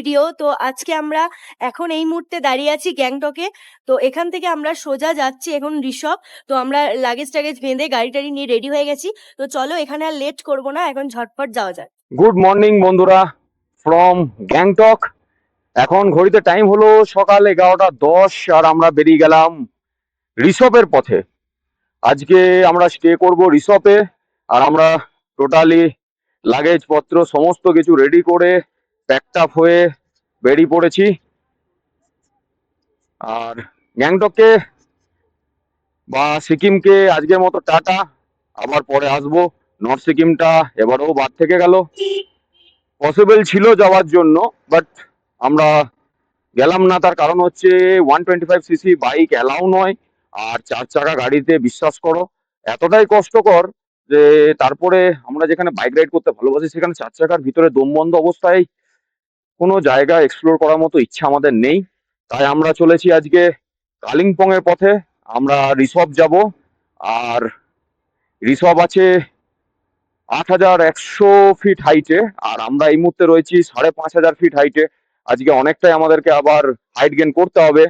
Video তো আজকে আমরা এখন এই মুহূর্তে দাঁড়িয়ে আছি গ্যাংটকে। তো এখান থেকে আমরা সোজা যাচ্ছি এখন ঋষভ তো আমরা লাগেজ টাগেজ বেঁধে গাড়ি টাড়ি নিয়ে রেডি হয়ে গেছি। তো চলো এখানে আর লেট করব না, এখন ঝটপট যাওয়া যাক। গুড মর্নিং বন্ধুরা ফ্রম গ্যাংটক। এখন ঘড়িতে টাইম হলো সকাল এগারোটা দশ আর আমরা বেরিয়ে গেলাম রিসপের পথে। আজকে আমরা স্টে করব রিসপে আর আমরা টোটালি লাগেজ পত্র সমস্ত কিছু রেডি করে প্যাকড আপ হয়ে বেরিয়ে পড়েছি। আর গ্যাংটককে বা সিকিমকে আজকের মতো টাটা। আবার পরে আসব। নর্থ সিকিমটা এবারও বাদ থেকে গেল। পসিবল ছিল যাওয়ার জন্য বাট আমরা গেলাম না। তার কারণ হচ্ছে one twenty five CC bike allow নয়। আর চার চাকা গাড়িতে বিশ্বাস করো, এতটাই কষ্টকর যে তারপরে আমরা যেখানে বাইক রাইড করতে ভালোবাসি, সেখানে চার চাকার ভিতরে দম বন্ধ অবস্থায় কোনো জায়গা এক্সপ্লোর করার মতো ইচ্ছা আমাদের নেই। তাই আমরা চলেছি আজকে কালিম্পং এর পথে। আমরা রিসর্ট যাব, আর রিসর্ট আছে আট হাজার একশো ফিট হাইটে আর আমরা এই মুহূর্তে রয়েছি সাড়ে পাঁচ হাজার ফিট হাইটে আজকে অনেকটাই আমাদেরকে আবার হাইট গেন করতে হবে।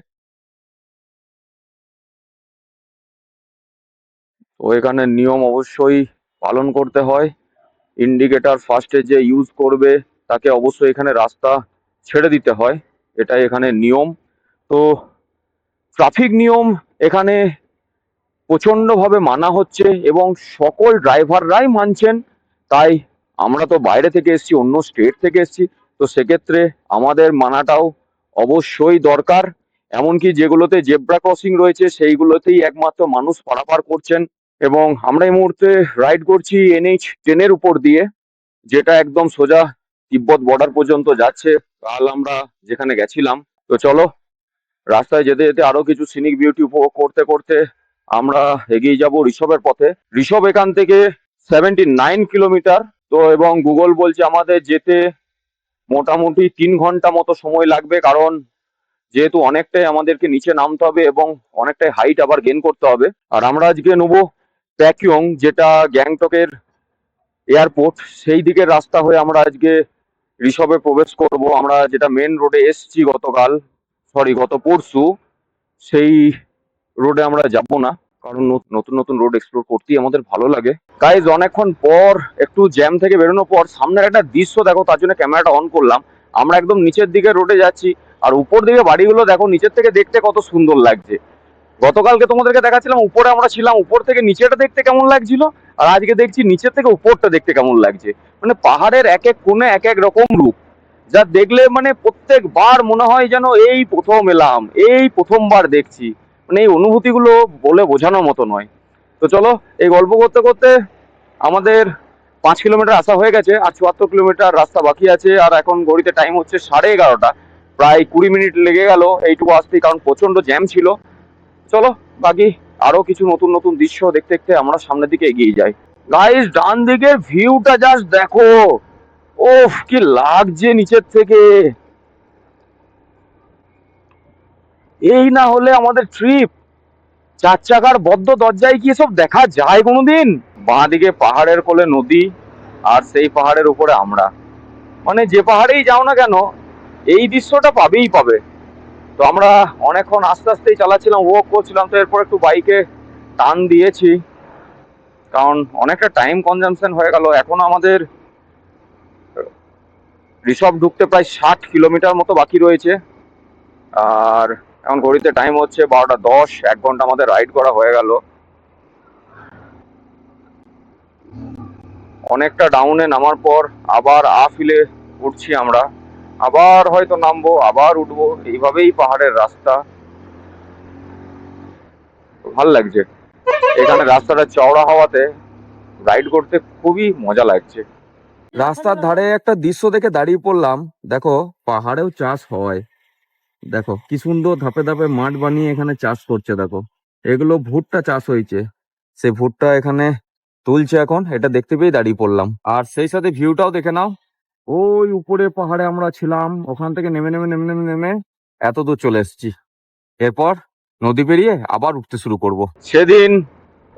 তো এখানে নিয়ম অবশ্যই পালন করতে হয়। ইন্ডিকেটর ফার্স্টে যে ইউজ করবে তাকে অবশ্যই এখানে রাস্তা ছেড়ে দিতে হয়। এটাই এখানে নিয়ম। তো ট্রাফিক নিয়ম এখানে প্রচন্ডভাবে মানা হচ্ছে এবং সকল ড্রাইভাররাই মানছেন। তাই আমরা তো বাইরে থেকে এসেছি, অন্য স্টেট থেকে এসেছি। তো সেক্ষেত্রে আমাদের মানাটাও অবশ্যই দরকার। এমনকি যেগুলোতে জেব্রা ক্রসিং রয়েছে, সেইগুলোতেই একমাত্র মানুষ পারাপার করছেন। এবং আমরা এই মুহূর্তে রাইড করছি এনএইচ টেনের উপর দিয়ে, যেটা একদম সোজা তিব্বত বর্ডার পর্যন্ত যাচ্ছে, কাল আমরা যেখানে গেছিলাম। তো চলো, রাস্তায় যেতে যেতে আরও কিছু সিনিক বিউটি উপভোগ করতে করতে আমরা এগিয়ে যাব ঋষভের পথে। ঋষভ এখান থেকে সেভেন্টি নাইন কিলোমিটার তো এবং গুগল বলছে আমাদের যেতে মোটামুটি তিন ঘণ্টা মতো সময় লাগবে, কারণ যেহেতু অনেকটাই আমাদেরকে নিচে নামতে হবে এবং অনেকটাই হাইট আবার গেন করতে হবে। আর আমরা আজকে নেব প্যাকিয়ং, যেটা গ্যাংটকের এয়ারপোর্ট সেই দিকের রাস্তা হয়ে আমরা আজকে ঋষভে প্রবেশ করব। আমরা যেটা মেন রোডে এসছি গতকাল সরি গত পরশু, সেই রোডে আমরা যাব না, কারণ নতুন নতুন রোড এক্সপ্লোর করতেই আমাদের ভালো লাগে। গাইজ অনেকক্ষণ পর, একটু জ্যাম থেকে বেরোনোর পর, সামনের একটা দৃশ্য দেখো, তার জন্য ক্যামেরাটা অন করলাম। আমরা একদম নিচের দিকে রোডে যাচ্ছি, আর উপর দিকে বাড়িগুলো দেখো, নিচের থেকে দেখতে কত সুন্দর লাগছে। গতকালকে তোমাদেরকে দেখাচ্ছিলাম, উপরে আমরা ছিলাম, উপর থেকে নিচেটা দেখতে কেমন লাগছিল? আর আজকে দেখছি নিচের থেকে উপরটা দেখতে কেমন লাগছে। মানে পাহাড়ের এক এক কোণে এক এক রকম রূপ। যা দেখলে মানে প্রত্যেকবার মনে হয় যেন এই প্রথম এলাম, এই প্রথমবার দেখছি। মানে এই অনুভূতিগুলো বলে বোঝানোর মতো নয়। তো চলো, এই গল্প করতে করতে আমাদের পাঁচ কিলোমিটার আসা হয়ে গেছে, আর চুয়াত্তর কিলোমিটার রাস্তা বাকি আছে, আর এখন ঘড়িতে টাইম হচ্ছে সাড়ে এগারোটা। প্রায় কুড়ি মিনিট লেগে গেল, এইটুকু আসতেই, কারণ প্রচণ্ড জ্যাম ছিল। চলো, বাকি আরও কিছু নতুন নতুন দৃশ্য দেখতে দেখতে আমরা সামনের দিকে এগিয়ে যাই। গাইস ডান দিকের ভিউটা জাস্ট দেখো। ওফ, কি লাগছে নিচের থেকে। এই না হলে আমাদের ট্রিপ চার চাকার বদ্ধ দরজায় কি সব দেখা যায় কোনোদিন? বাঁ দিকে পাহাড়ের কোলে নদী, আর সেই পাহাড়ের উপরে আমরা। মানে যে পাহাড়েই যাও না কেন, এই দৃশ্যটা পাবেই পাবে। তো আমরা অনেকক্ষণ আস্তে আস্তেই চালাচ্ছিলাম ওয়াক করছিলাম, তো এরপর একটু বাইকে টান দিয়েছি। কারণ অনেকটা টাইম কনজামশন হয়ে গেল। এখনও আমাদের রিসর্ট ঢুকতে প্রায় ষাট কিলোমিটার মতো বাকি রয়েছে। আর এখন ঘড়িতে টাইম হচ্ছে বারোটা দশ, এক ঘণ্টা আমাদের রাইড করা হয়ে গেল। অনেকটা ডাউনে নামার পর আবার আফিলে উঠছি আমরা। আবার হয়তো নামবো, আবার উঠবো। এইভাবেই পাহাড়ের রাস্তা। ভালো লাগছে। এখানে রাস্তাটা চওড়া হওয়াতে রাইড করতে খুবই মজা লাগছে। রাস্তার ধারে একটা দৃশ্য দেখে দাঁড়িয়ে পড়লাম। দেখো, পাহাড়েও চাষ হয়। দেখো, কি সুন্দর ধাপে ধাপে মাঠ বানিয়ে এখানে চাষ করছে, দেখো। এগুলো ভুট্টা চাষ হয়েছে। সে ভুট্টা এখানে তুলছে এখন, এটা দেখতে পেয়ে দাঁড়িয়ে পড়লাম। আর সেই সাথে ভিউটাও দেখে নাও। ওই উপরে পাহাড়ে আমরা ছিলাম ওখান থেকে নেমে নেমে নেমে নেমে নেমে এত দূর চলে এসেছি এরপর নদী পেরিয়ে আবার উঠতে শুরু করব। সেদিন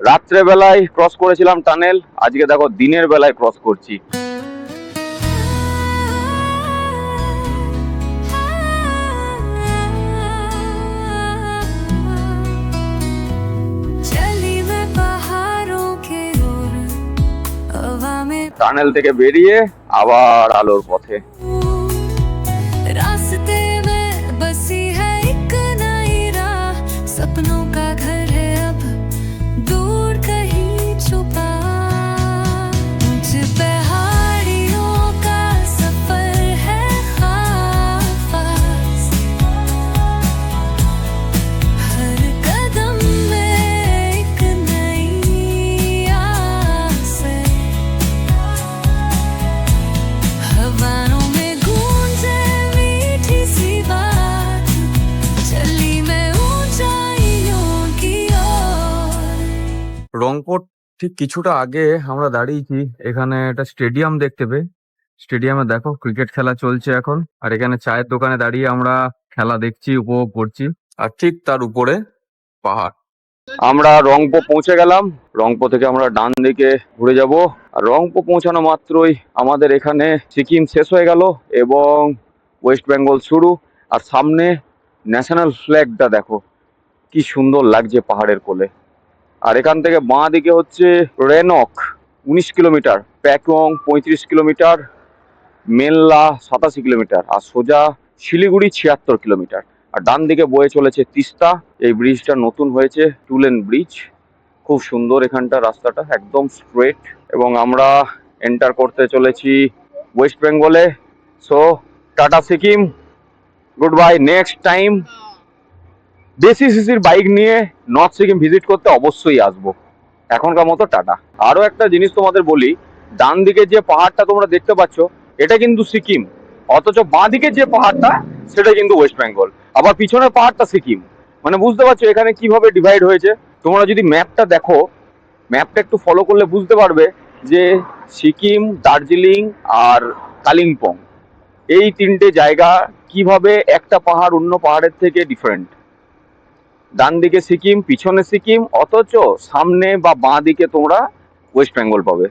রাত্রে বেলায় ক্রস করেছিলাম টানেল আজকে দেখো দিনের বেলায় ক্রস করছি টানেল থেকে বেরিয়ে আবার আলোর পথে। রাস্তে রংপুর ঠিক কিছুটা আগে আমরা দাঁড়িয়েছি, এখানে একটা স্টেডিয়াম দেখতে পেয়ে। স্টেডিয়ামে দেখো ক্রিকেট খেলা চলছে এখন, আর এখানে চায়ের দোকানে দাঁড়িয়ে আমরা খেলা দেখছি, উপভোগ করছি। আর ঠিক তার উপরে পাহাড়। আমরা রংপো পৌঁছে গেলাম। রংপো থেকে আমরা ডান দিকে ঘুরে যাব। আর রংপো পৌঁছানো মাত্রই আমাদের এখানে সিকিম শেষ হয়ে গেল এবং ওয়েস্ট বেঙ্গল শুরু। আর সামনে ন্যাশনাল ফ্ল্যাগটা দেখো, কি সুন্দর লাগছে পাহাড়ের কোলে। আর এখান থেকে বাঁ দিকে হচ্ছে রেনক, উনিশ কিলোমিটার প্যাকং পঁয়ত্রিশ কিলোমিটার, মেল্লা, সাতাশি কিলোমিটার, আর সোজা শিলিগুড়ি, ছিয়াত্তর কিলোমিটার। আর ডান দিকে বয়ে চলেছে তিস্তা, এই ব্রিজটা নতুন হয়েছে টুলেন ব্রিজ খুব সুন্দর এখানটা রাস্তাটা, একদম স্ট্রেট এবং আমরা এন্টার করতে চলেছি ওয়েস্ট বেঙ্গলে so tata Sikkim good bye next time দেশি সিসির বাইক নিয়ে নর্থ সিকিম ভিজিট করতে অবশ্যই আসব। এখনকার মতো টাটা। আরও একটা জিনিস তোমাদের বলি ডান দিকে যে পাহাড়টা তোমরা দেখতে পাচ্ছ, এটা কিন্তু সিকিম অথচ বাঁ দিকে যে পাহাড়টা, সেটা কিন্তু ওয়েস্ট বেঙ্গল আবার পিছনের পাহাড়টা সিকিম মানে বুঝতে পারছ এখানে কীভাবে ডিভাইড হয়েছে? তোমরা যদি ম্যাপটা দেখো ম্যাপটা একটু ফলো করলে বুঝতে পারবে যে সিকিম দার্জিলিং আর কালিম্পং এই তিনটে জায়গা কীভাবে একটা পাহাড় অন্য পাহাড়ের থেকে ডিফারেন্ট ডান দিকে সিকিম, পিছনে সিকিম, অথচ সামনে বা বাঁ দিকে তোমরা ওয়েস্ট বেঙ্গল পাবে।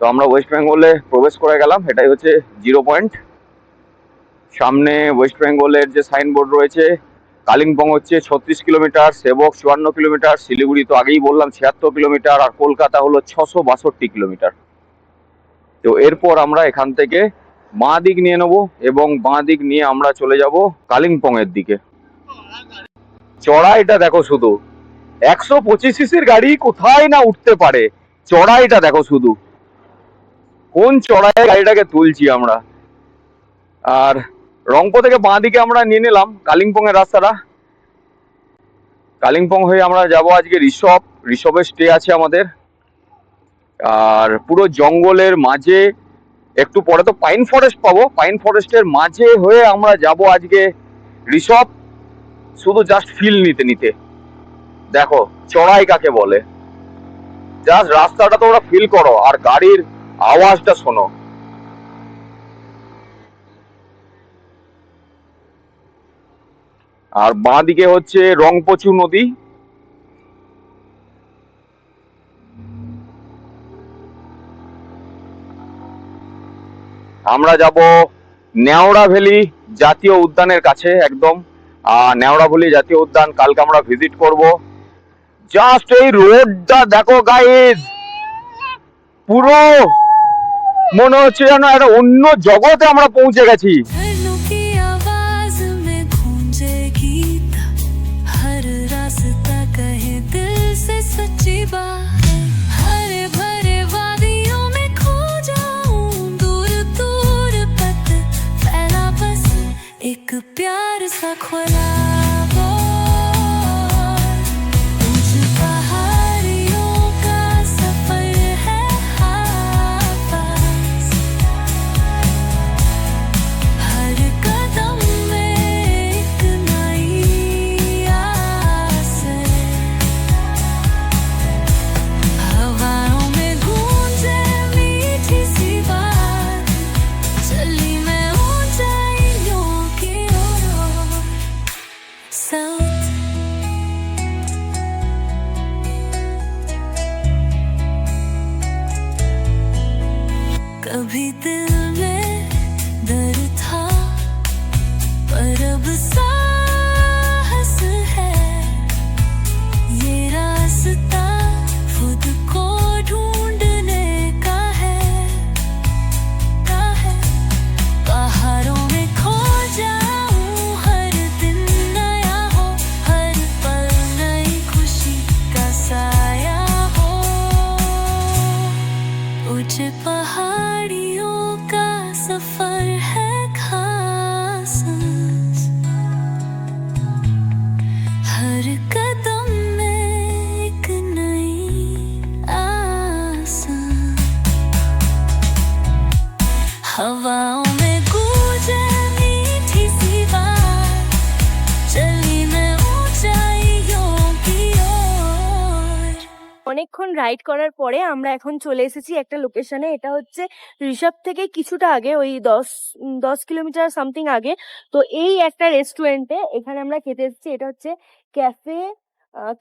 তো আমরা ওয়েস্ট বেঙ্গলে প্রবেশ করে গেলাম, এটাই হচ্ছে জিরো পয়েন্ট সামনে ওয়েস্ট বেঙ্গলের যে সাইনবোর্ড রয়েছে, কালিম্পং হচ্ছে ছত্রিশ কিলোমিটার, সেবক চুয়ান্ন কিলোমিটার, শিলিগুড়ি তো আগেই বললাম ছিয়াত্তর কিলোমিটার, আর কলকাতা হলো ছশো বাষট্টি কিলোমিটার। তো এরপর আমরা এখান থেকে বাঁ দিক নিয়ে নেব, এবং বাঁ দিক নিয়ে আমরা চলে যাব কালিম্পং এর দিকে চড়াইটা দেখো শুধু। একশো পঁচিশ সিসির গাড়ি কোথায় না উঠতে পারে? চড়াইটা দেখো শুধু। কোন চড়াই গাড়িটাকে তুলছি আমরা? আর রংপো থেকে বাঁ দিকে আমরা নিয়ে নিলাম কালিম্পং এর রাস্তাটা। কালিম্পং হয়ে আমরা যাব আজকে ঋষভ। ঋষভের স্টে আছে আমাদের। আর পুরো জঙ্গলের মাঝে, একটু পরে তো পাইন ফরেস্ট পাবো। পাইন ফরেস্টের মাঝে হয়ে আমরা যাব আজকে ঋষভ। শুধু জাস্ট ফিল নিতে নিতে। দেখো, চড়াই কাকে বলে? জাস্ট রাস্তাটা তোমরা ফিল করো, আর গাড়ির আওয়াজটা শোনো। আর বাঁ দিকে হচ্ছে রংপচু নদী। আমরা যাব নেওড়া ভ্যালি জাতীয় উদ্যানের কাছে, একদম। আহ, নেওড়া জাতীয় উদ্যান কালকে আমরা ভিজিট করব। জাস্ট এই রোডটা দেখো গাইজ পুরো মনে হচ্ছে যেন একটা অন্য জগতে আমরা পৌঁছে গেছি। हवाओं में गूंजे मीठी सी बात चली मैं ऊंचाइयों की ओर অনেকক্ষণ রাইড করার পরে আমরা এখন চলে এসেছি একটা লোকেশনে এটা হচ্ছে ঋষভ থেকে কিছুটা আগে ওই দশ উম, দশ কিলোমিটার সামথিং আগে তো এই একটা রেস্টুরেন্টে এখানে আমরা খেতে এসেছি এটা হচ্ছে ক্যাফে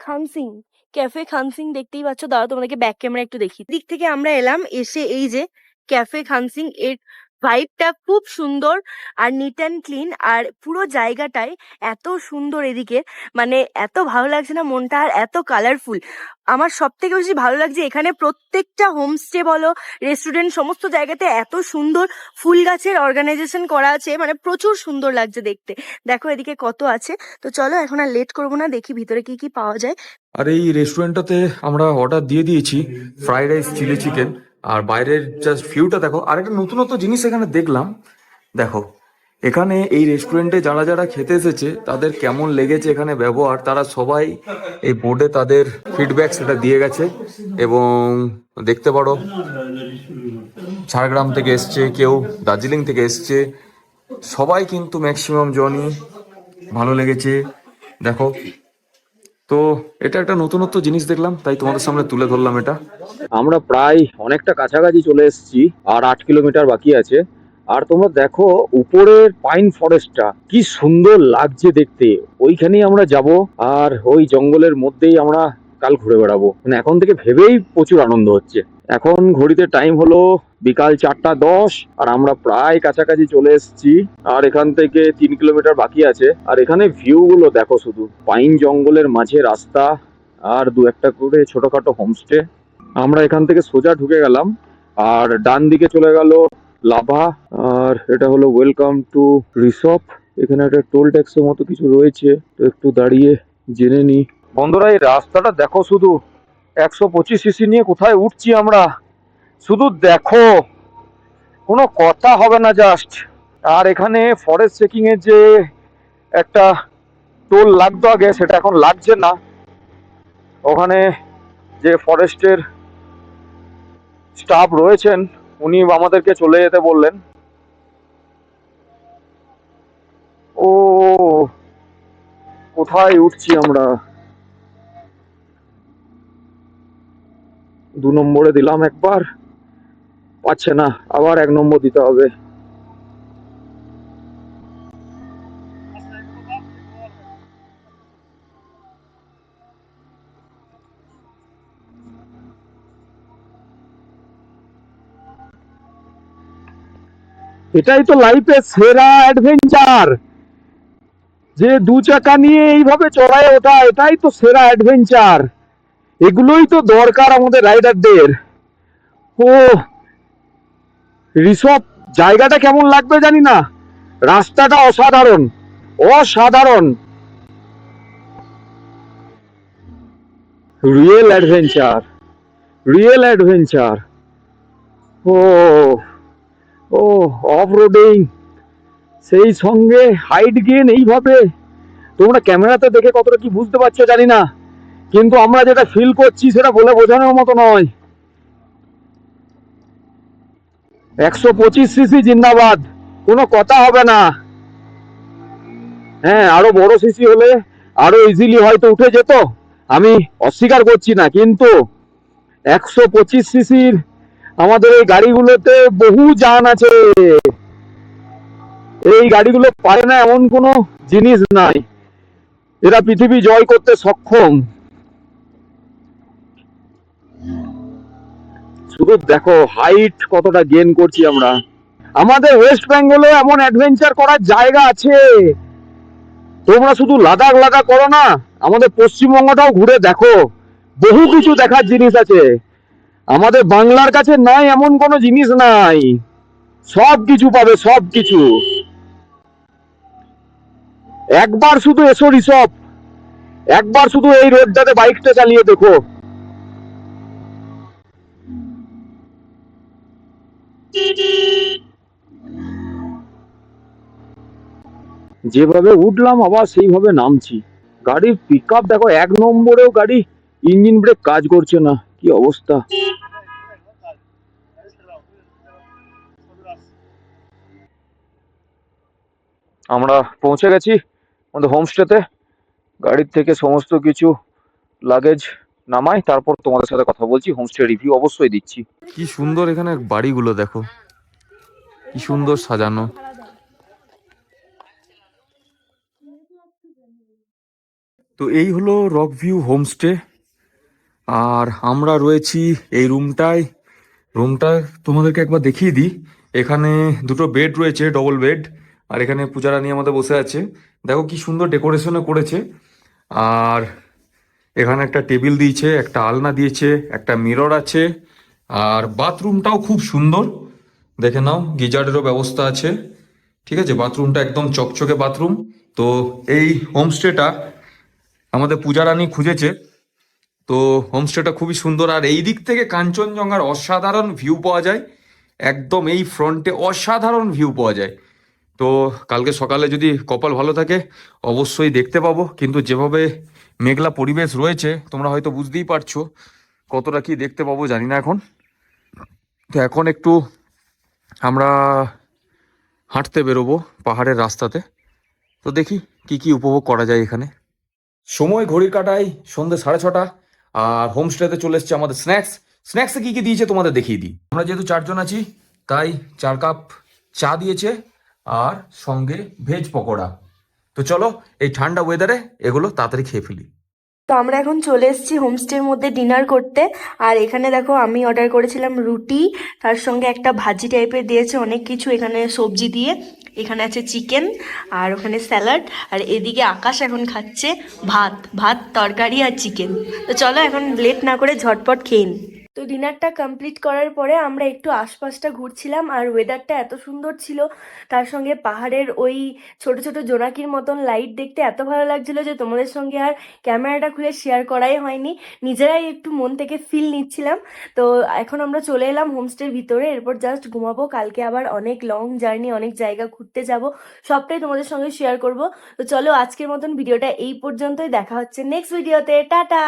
খানসিং ক্যাফে খানসিং দেখতেই পাচ্ছ দাঁড়াও তোমাদেরকে ব্যাক ক্যামেরা একটু দেখি দিক থেকে আমরা এলাম এসে এই যে ক্যাফে খানসিং এর ভাইবটা খুব সুন্দর আর নিট অ্যান্ড ক্লিন আর পুরো জায়গাটায় এত সুন্দর এদিকে। মানে এত ভালো লাগছে না মনটা আর এত কালারফুল আমার সব থেকে বেশি ভালো লাগছে এখানে প্রত্যেকটা হোমস্টে বলো রেস্টুরেন্ট সমস্ত জায়গাতে এত সুন্দর ফুল গাছের অর্গানাইজেশন করা আছে। মানে প্রচুর সুন্দর লাগছে দেখতে। দেখো এদিকে কত আছে। তো চলো এখন আর লেট করব না, দেখি ভিতরে কি কি পাওয়া যায়। আর এই রেস্টুরেন্টটাতে আমরা অর্ডার দিয়ে দিয়েছি ফ্রাইড রাইস চিলি চিকেন আর বাইরের জাস্ট ভিউটা দেখো, আর একটা নতুনত্ব জিনিস এখানে দেখলাম, দেখো, এখানে এই রেস্টুরেন্টে যারা যারা খেতে এসেছে, তাদের কেমন লেগেছে এখানে ব্যবহার, তারা সবাই এই বোর্ডে তাদের ফিডব্যাক সেটা দিয়ে গেছে এবং দেখতে পারো, ঝাড়গ্রাম থেকে এসছে, কেউ দার্জিলিং থেকে এসছে, সবাই কিন্তু ম্যাক্সিমাম জনই ভালো লেগেছে। দেখো তো এটা একটা নতুনত্ব জিনিস দেখলাম, তাই তোমাদের সামনে তুলে ধরলাম এটা। আমরা প্রায় অনেকটা কাছাকাছি চলে এসেছি, আর আট কিলোমিটার বাকি আছে। আর তোমরা দেখো, উপরের পাইন ফরেস্টটা কি সুন্দর লাগছে দেখতে। ওইখানেই আমরা যাব, আর ওই জঙ্গলের মধ্যেই আমরা কাল ঘুরে বেড়াবো। মানে এখন থেকে ভেবেই প্রচুর আনন্দ হচ্ছে। এখন ঘড়িতে টাইম হলো বিকাল চারটা দশ, আর আমরা প্রায় কাছাকাছি চলে এসেছি। আর এখান থেকে তিন কিলোমিটার বাকি আছে। আর এখানে ভিউ গুলো দেখো শুধু। পাইন জঙ্গলের মাঝে রাস্তা, আর দু একটা করে ছোটখাটো হোমস্টে আমরা এখান থেকে সোজা ঢুকে গেলাম। আর ডান দিকে চলে গেল লাভা। আর এটা হলো ওয়েলকাম টু রিসপ এখানে একটা টোল ট্যাক্সের মতো কিছু রয়েছে। তো একটু দাঁড়িয়ে জেনে নি। বন্ধুরা, এই রাস্তাটা দেখো শুধু। একশো পঁচিশ সিসি নিয়ে কোথায় উঠছি আমরা? শুধু দেখো। কোনো কথা হবে না জাস্ট আর এখানে ফরেস্ট চেকিং এর যে একটা টোল লাগতো আগে, সেটা এখন লাগছে না। ওখানে যে ফরেস্টের স্টাফ রয়েছেন, উনি আমাদেরকে চলে যেতে বললেন। ও, কোথায় উঠছি আমরা? দু নম্বরে দিলাম একবার। পাচ্ছে না, আবার এক নম্বর দিতে হবে। এটাই তো লাইফের সেরা অ্যাডভেঞ্চার যে দু চাকা নিয়ে এইভাবে চড়ায় ওটা, এটাই তো সেরা অ্যাডভেঞ্চার এগুলোই তো দরকার আমাদের রাইডারদের। ও রিসপ জায়গাটা কেমন লাগবে জানি না। রাস্তাটা অসাধারণ অসাধারণ। রিয়েল অ্যাডভেঞ্চার রিয়েল অ্যাডভেঞ্চার ও ও অফ রোডিং সেই সঙ্গে হাইট গেন এইভাবে। তোমরা ক্যামেরাতে দেখে কতটা কি বুঝতে পারছ জানি না। কিন্তু আমরা যেটা ফিল করছি সেটা বলে বোঝানোর মতো নয়। একশো পঁচিশ সিসি জিন্দাবাদ। কোনো কথা হবে না। হ্যাঁ আরও বড় সিসি হলে আরও ইজিলি হয়তো উঠে যেত। আমি অস্বীকার করছি না, কিন্তু একশো পঁচিশ সিসির আমাদের এই গাড়িগুলোতে বহু যান আছে। এই গাড়িগুলো পারে না এমন কোনো জিনিস নাই। এরা পৃথিবী জয় করতে সক্ষম। শুধু দেখো হাইট কতটা গেন করছি আমরা। আমাদের ওয়েস্ট বেঙ্গলে এমন অ্যাডভেঞ্চার করার জায়গা আছে। তোমরা শুধু লাদাখ লাদাখ করো না, আমাদের পশ্চিমবঙ্গটাও ঘুরে দেখো। বহু কিছু দেখার জিনিস আছে। আমাদের বাংলার কাছে নাই, এমন কোনো জিনিস নাই। সব কিছু পাবে, সব কিছু। একবার শুধু এসো রিসব একবার শুধু এই রোডটাতে বাইকটা চালিয়ে দেখো। যেভাবে উঠলাম, আবার সেইভাবে নামছি। গাড়ির পিক দেখো, এক নম্বরেও গাড়ি ইঞ্জিন ব্রেক কাজ করছে না। কি অবস্থা? আমরা পৌঁছে গেছি আমাদের হোমস্টেতে গাড়ির থেকে সমস্ত কিছু লাগেজ নামাই, তারপর তোমাদের সাথে কথা বলছি হোমস্টে রিভিউ অবশ্যই দিচ্ছি। কি সুন্দর এখানে বাড়িগুলো দেখো। কি সুন্দর সাজানো। তো এই হলো রক ভিউ হোমস্টে আর আমরা রয়েছি এই রুমটায় রুমটা তোমাদেরকে একবার দেখিয়ে দিই। এখানে দুটো বেড রয়েছে ডবল বেড আর এখানে পূজারানী আমাদের বসে আছে। দেখো কি সুন্দর ডেকোরেশনও করেছে। আর এখানে একটা টেবিল দিয়েছে, একটা আলনা দিয়েছে, একটা মিরর আছে, আর বাথরুমটাও খুব সুন্দর। দেখে নাও, গিজারেরও ব্যবস্থা আছে। ঠিক আছে, বাথরুমটা একদম চকচকে বাথরুম। তো এই হোমস্টেটা আমাদের পূজারানী খুঁজেছে। তো হোমস্টেটা খুবই সুন্দর। আর এই দিক থেকে কাঞ্চনজঙ্ঘার অসাধারণ ভিউ পাওয়া যায়। একদম এই ফ্রন্টে অসাধারণ ভিউ পাওয়া যায়। তো কালকে সকালে যদি কপাল ভালো থাকে, অবশ্যই দেখতে পাবো। কিন্তু যেভাবে মেঘলা পরিবেশ রয়েছে, তোমরা হয়তো বুঝতেই পারছ। কতটা কি দেখতে পাবো জানি না এখন। তো এখন একটু আমরা হাঁটতে বেরোবো পাহাড়ের রাস্তাতে। তো দেখি কি কি উপভোগ করা যায় এখানে। সময় ঘড়ির কাটায় সন্ধ্যে সাড়ে ছটা, আর হোমস্টেতে চলে এসছে আমাদের স্ন্যাক্স। স্ন্যাক্সে কি কি দিয়েছে তোমাদের দেখিয়ে দিই। আমরা যেহেতু চারজন আছি, তাই চার কাপ চা দিয়েছে, আর সঙ্গে ভেজ পকোড়া। তো চলো, এই ঠান্ডা ওয়েদারে এগুলো তাড়াতাড়ি খেয়ে ফেলি। তো আমরা এখন চলে এসেছি হোমস্টের মধ্যে ডিনার করতে। আর এখানে দেখো, আমি অর্ডার করেছিলাম রুটি, তার সঙ্গে একটা ভাজি টাইপের দিয়েছে, অনেক কিছু এখানে সবজি দিয়ে। এখানে আছে চিকেন আর ওখানে স্যালাড আর এদিকে আকাশ এখন খাচ্ছে ভাত ভাত, তরকারি আর চিকেন তো চলো এখন লেট না করে ঝটপট খেয়ে নিই তো ডিনারটা কমপ্লিট করার পরে আমরা একটু আশপাশটা ঘুরছিলাম আর ওয়েদারটা এত সুন্দর ছিল। তার সঙ্গে পাহাড়ের ওই ছোট ছোট জোনাকির মতন লাইট দেখতে এত ভালো লাগছিল যে তোমাদের সঙ্গে আর ক্যামেরাটা খুলে শেয়ার করাই হয়নি। নিজেরাই একটু মন থেকে ফিল নিচ্ছিলাম। তো এখন আমরা চলে এলাম হোমস্টের ভিতরে। এরপর জাস্ট ঘুমাবো। কালকে আবার অনেক লং জার্নি অনেক জায়গা ঘুরতে যাব। সবটাই তোমাদের সঙ্গে শেয়ার করব। তো চলো আজকের মতন ভিডিওটা এই পর্যন্তই। দেখা হচ্ছে নেক্সট ভিডিওতে টাটা!